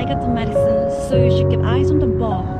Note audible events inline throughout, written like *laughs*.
I got the medicine so you should keep eyes on the ball.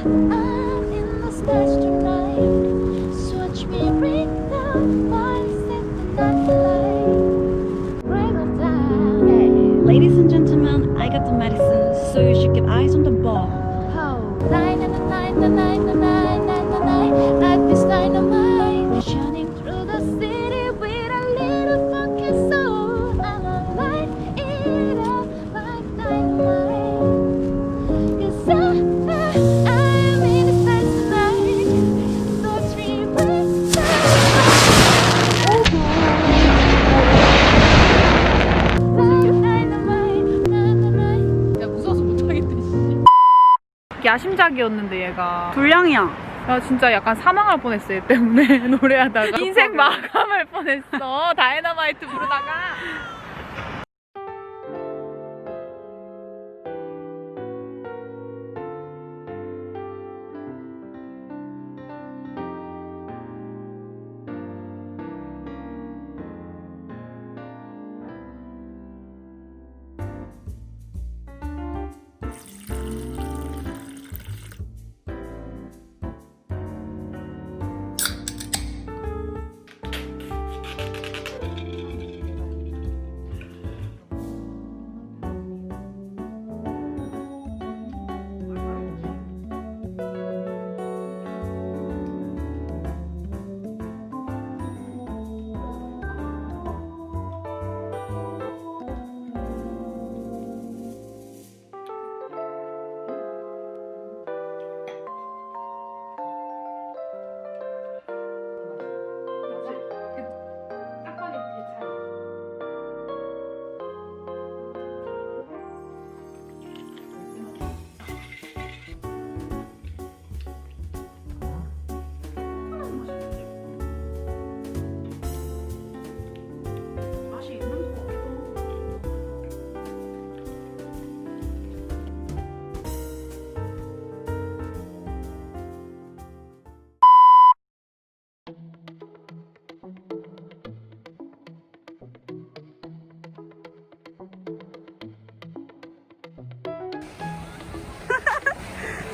Ladies and gentlemen, I got the medicine, so you should get eyes on the ball. 야심작이었는데 얘가. 불량이야. 야 진짜 약간 사망할 뻔했어 얘 때문에. *laughs* 노래하다가. *laughs* 인생 마감할 뻔했어. 다이너마이트 부르다가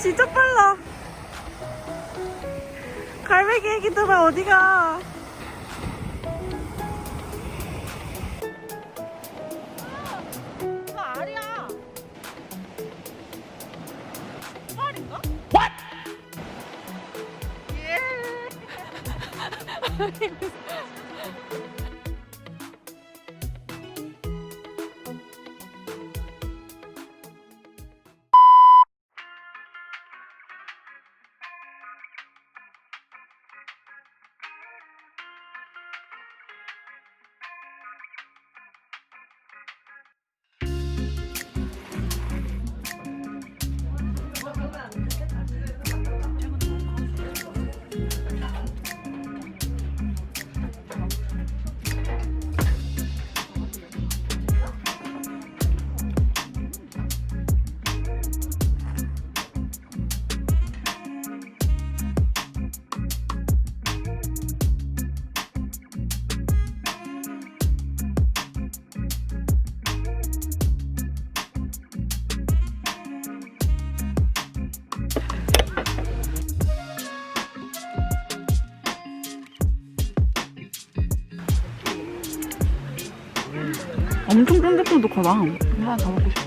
진짜 빨라. 갈매기 애기들아 어디가? 이거 알이야. 알인가? 엄청 쫀득쫀득하다. 하나 더 먹고 싶어.